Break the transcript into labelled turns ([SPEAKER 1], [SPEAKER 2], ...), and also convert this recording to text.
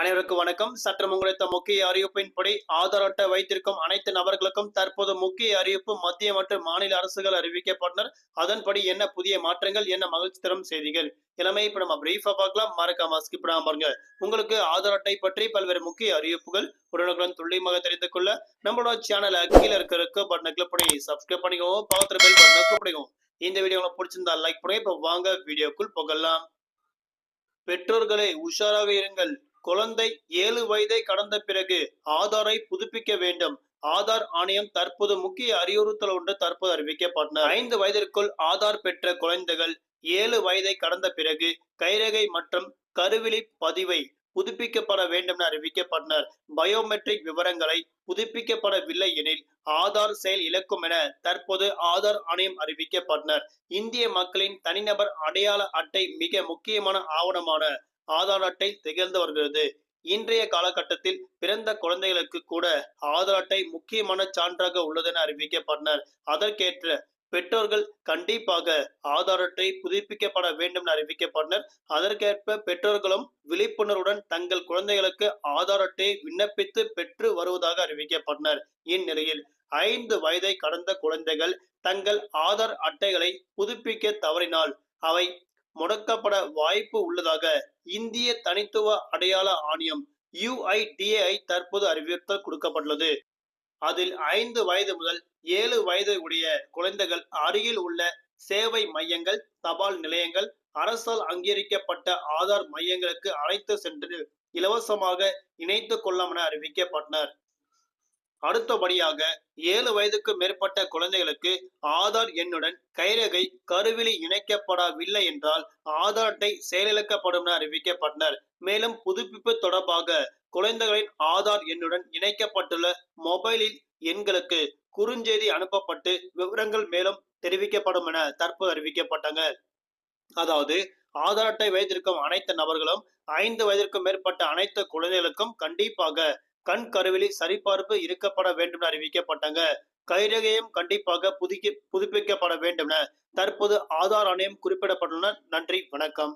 [SPEAKER 1] அனைவருக்கும் வணக்கம். சற்று உங்களுத்த முக்கிய அறிவிப்பின்படி ஆதார் அட்டை வைத்திருக்கும் அனைத்து நபர்களுக்கும் தற்போது முக்கிய அறிவிப்பு மத்திய மற்றும் மாநில அரசுகள் அறிவிக்கப்பட்டனர். அதன்படி என்ன புதிய மாற்றங்கள் என்ன மகிழ்ச்சி தரும் செய்திகள் இளமை இப்ப நம்ம பிரீஃபா பார்க்கலாம். மறக்காம ஸ்கிப் பண்ணாம பாருங்க. உங்களுக்கு ஆதார் அட்டை பற்றி பல்வேறு முக்கிய அறிவிப்புகள் உடனுக்குடன் துல்லியமாக தெரிந்து கொள்ள நம்மளோட சேனலை கீழே இருக்கிற இருக்க பட்டனை கிளிக் பண்ணி சப்ஸ்கிரைப் பண்ணிக்கோங்க. பக்கத்துல பெல் பட்டனை கிளிக் பண்ணிக்கோங்க. இந்த வீடியோ உங்களுக்கு பிடிச்சிருந்தா லைக் பண்ணுங்க. இப்ப வாங்க வீடியோக்குள் போகலாம். பெற்றோர்களே உஷாராக இருங்கள். குழந்தை ஏழு வயதை கடந்த பிறகு ஆதாரை புதுப்பிக்க வேண்டும். ஆதார் ஆணையம் தற்போது முக்கிய அறிவுறுத்தல் ஒன்று தற்போது அறிவிக்கப்பட்டன ஐந்து வயதிற்குள் ஆதார் பெற்ற குழந்தைகள் ஏழு வயதை கடந்த பிறகு கைரகை மற்றும் கருவிழி பதிவை புதுப்பிக்கப்பட வேண்டும் என அறிவிக்கப்பட்டனர் பயோமெட்ரிக் விவரங்களை புதுப்பிக்கப்படவில்லை எனில் ஆதார் செயல் இழக்கும் என தற்போது ஆதார் ஆணையம் அறிவிக்கப்பட்டனர் இந்திய மக்களின் தனிநபர் அடையாள அட்டை மிக முக்கியமான ஆவணமான ஆதார் அட்டை திகழ்ந்து வருகிறது. இன்றைய காலகட்டத்தில் பிறந்த குழந்தைகளுக்கு கூட ஆதார் அட்டை முக்கியமான சான்றாக உள்ளது என அறிவிக்கப்பட்டனர். அதற்கேற்ற பெற்றோர்கள் கண்டிப்பாக ஆதார் அட்டை புதுப்பிக்கப்பட வேண்டும் என அறிவிக்கப்பட்டனர். அதற்கேற்ப பெற்றோர்களும் விழிப்புணர்வுடன் தங்கள் குழந்தைகளுக்கு ஆதார் அட்டையை விண்ணப்பித்து பெற்று வருவதாக அறிவிக்கப்பட்டனர். இந்நிலையில் ஐந்து வயதை கடந்த குழந்தைகள் தங்கள் ஆதார் அட்டைகளை புதுப்பிக்க தவறினால் அவை முடக்கப்பட வாய்ப்பு உள்ளதாக இந்திய தனித்துவ அடையாள ஆணையம் யுஐடிஏஐ தற்போது அறிவித்தல் கொடுக்கப்பட்டுள்ளது. அதில் ஐந்து வயது முதல் ஏழு வயது உடைய குழந்தைகள் அருகில் உள்ள சேவை மையங்கள் தபால் நிலையங்கள் அரசால் அங்கீகரிக்கப்பட்ட ஆதார் மையங்களுக்கு அழைத்து சென்று இலவசமாக இணைத்துக் கொள்ளாம என அறிவிக்கப்பட்டனர். அடுத்தபடியாக ஏழு வயதுக்கு மேற்பட்ட குழந்தைகளுக்கு ஆதார் எண்ணுடன் கைரேகை கருவிழி இணைக்கப்படவில்லை என்றால் ஆதார் அட்டை செயலிழக்கப்படும் என அறிவிக்கப்பட்டனர். மேலும் புதுப்பிப்பு தொடர்பாக குழந்தைகளின் ஆதார் எண்ணுடன் இணைக்கப்பட்டுள்ள மொபைலில் எண்களுக்கு குறுஞ்செய்தி அனுப்பப்பட்டு விவரங்கள் மேலும் தெரிவிக்கப்படும் என தற்போது அறிவிக்கப்பட்டாங்க அதாவது ஆதார் அட்டை வைத்திருக்கும் அனைத்து நபர்களும் ஐந்து வயதிற்கும் மேற்பட்ட அனைத்து குழந்தைகளுக்கும் கண்டிப்பாக கண் கருவிலி சரிபார்ப்பு இருக்கப்பட வேண்டும் என அறிவிக்கப்பட்டாங்க. கைரேகையும் கண்டிப்பாக புதுக்கி புதுப்பிக்கப்பட வேண்டும் என தற்போது ஆதார் ஆணையம் குறிப்பிடப்பட்டுள்ள நன்றி வணக்கம்.